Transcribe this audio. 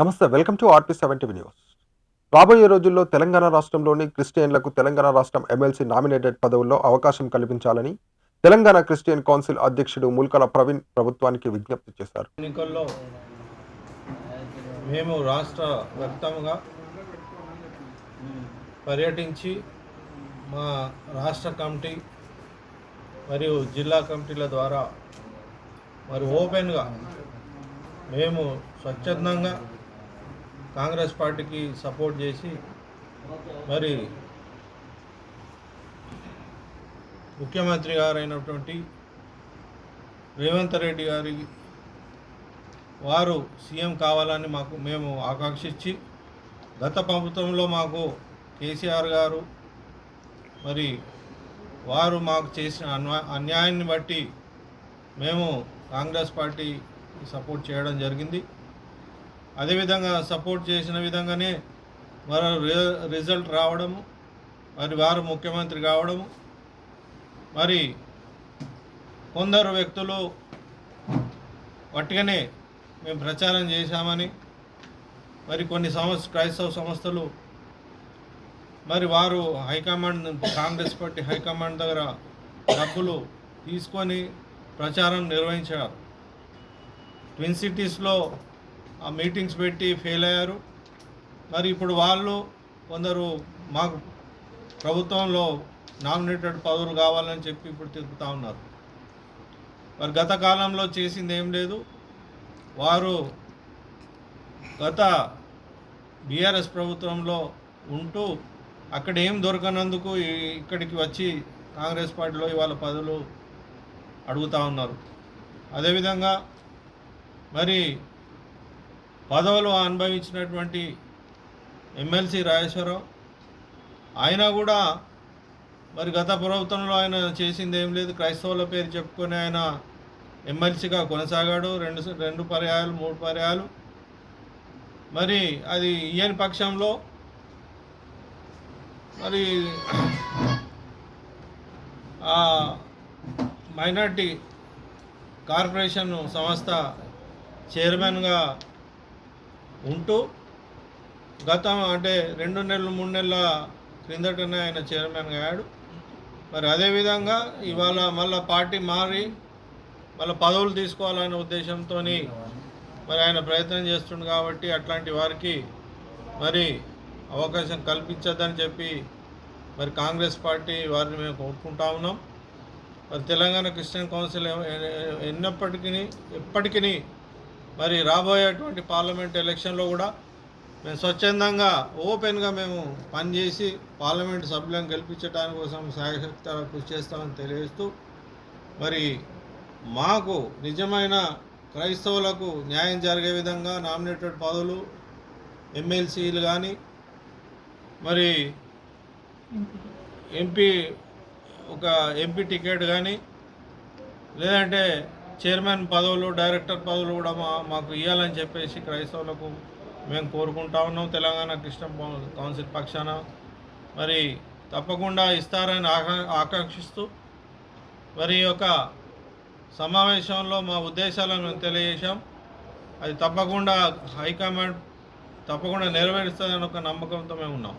నమస్తే welcome to RP seventy news. రాబోయే రోజుల్లో తెలంగాణ రాష్ట్రంలోని క్రిస్టియన్లకు తెలంగాణ రాష్ట్రం ఎమ్మెల్సీ నామినేటెడ్ పదవుల్లో అవకాశం కల్పించాలని తెలంగాణ క్రిస్టియన్ కౌన్సిల్ అధ్యక్షుడు ముల్కల ప్రవీణ్ ప్రభుత్వానికి విజ్ఞప్తి చేశారు. ఎన్నికల్లో మేము రాష్ట్ర వ్యాప్తంగా పర్యటించి మా రాష్ట్ర కమిటీ మరియు జిల్లా కమిటీల ద్వారా మరి ఓపెన్గా మేము స్వచ్ఛందంగా కాంగ్రెస్ పార్టీకి సపోర్ట్ చేసి మరి ముఖ్యమంత్రి గారైనటువంటి రేవంత్ రెడ్డి గారి వారు సీఎం కావాలని మాకు మేము ఆకాంక్షించి గత ప్రభుత్వంలో మాకు కేసీఆర్ గారు మరి వారు మాకు చేసిన అన్వా అన్యాయాన్ని బట్టి మేము కాంగ్రెస్ పార్టీ సపోర్ట్ చేయడం జరిగింది. అదేవిధంగా సపోర్ట్ చేసిన విధంగానే వారు రిజల్ట్ రావడము మరి వారు ముఖ్యమంత్రి కావడము మరి కొందరు వ్యక్తులు వట్టిగానే మేము ప్రచారం చేశామని మరి కొన్ని సంస్థ క్రైస్తవ సంస్థలు మరి వారు హైకమాండ్ కాంగ్రెస్ పార్టీ హైకమాండ్ దగ్గర డబ్బులు తీసుకొని ప్రచారం నిర్వహించారు. ట్విన్ సిటీస్లో ఆ మీటింగ్స్ పెట్టి ఫెయిల్ అయ్యారు. మరి ఇప్పుడు వాళ్ళు కొందరు మాకు ప్రభుత్వంలో నామినేటెడ్ పదవులు కావాలని చెప్పి ఇప్పుడు తిరుగుతూ ఉన్నారు. మరి గత కాలంలో చేసింది ఏం లేదు. వారు గత బీఆర్ఎస్ ప్రభుత్వంలో ఉంటూ అక్కడ ఏం దొరకనందుకు ఇక్కడికి వచ్చి కాంగ్రెస్ పార్టీలో ఇవాళ పదవులు అడుగుతూ ఉన్నారు. అదేవిధంగా మరి పదవులు అనుభవించినటువంటి ఎమ్మెల్సీ రాజేశ్వరరావు ఆయన కూడా మరి గత ప్రభుత్వంలో ఆయన చేసింది ఏం లేదు. క్రైస్తవుల పేరు చెప్పుకొని ఆయన ఎమ్మెల్సీగా కొనసాగాడు. రెండు రెండు పర్యాయాలు మూడు పర్యాయాలు. మరి అది ఈయన పక్షంలో మరి ఆ మైనార్టీ కార్పొరేషన్ సంస్థ చైర్మన్గా ఉంటూ గతం అంటే రెండు నెలలు మూడు నెలల క్రిందటనే ఆయన చైర్మన్గా అయ్యాడు. మరి అదేవిధంగా ఇవాళ మళ్ళీ పార్టీ మారి మళ్ళీ పదవులు తీసుకోవాలనే ఉద్దేశంతో మరి ఆయన ప్రయత్నం చేస్తుండు కాబట్టి అట్లాంటి వారికి మరి అవకాశం కల్పించద్దని చెప్పి మరి కాంగ్రెస్ పార్టీ వారిని మేము కోరుకుంటా ఉన్నాం. మరి తెలంగాణ క్రిస్టియన్ కౌన్సిల్ ఎన్నప్పటికీ ఎప్పటికీ మరి రాబోయేటువంటి పార్లమెంట్ ఎలక్షన్లో కూడా మేము స్వచ్ఛందంగా ఓపెన్గా మేము పనిచేసి పార్లమెంట్ సభ్యులను గెలిపించడానికి కోసం సాయశక్త కృషి చేస్తామని తెలియజేస్తూ మరి మాకు నిజమైన క్రైస్తవులకు న్యాయం జరిగే విధంగా నామినేటెడ్ పదవులు ఎమ్మెల్సీలు కానీ మరి ఎంపీ ఒక ఎంపీ టికెట్ కానీ లేదంటే చైర్మన్ పదవులు డైరెక్టర్ పదవులు కూడా మా మాకు ఇవ్వాలని చెప్పేసి క్రైస్తవులకు మేము కోరుకుంటా ఉన్నాం. తెలంగాణ క్రిస్టియన్ కౌన్సిల్ పక్షాన మరి తప్పకుండా ఇస్తారని ఆకా ఆకాంక్షిస్తూ మరి ఒక యొక్క సమావేశంలో మా ఉద్దేశాలను మేము తెలియజేశాం. అది తప్పకుండా హైకమాండ్ తప్పకుండా నెరవేరుస్తుందని ఒక నమ్మకంతో మేము ఉన్నాం.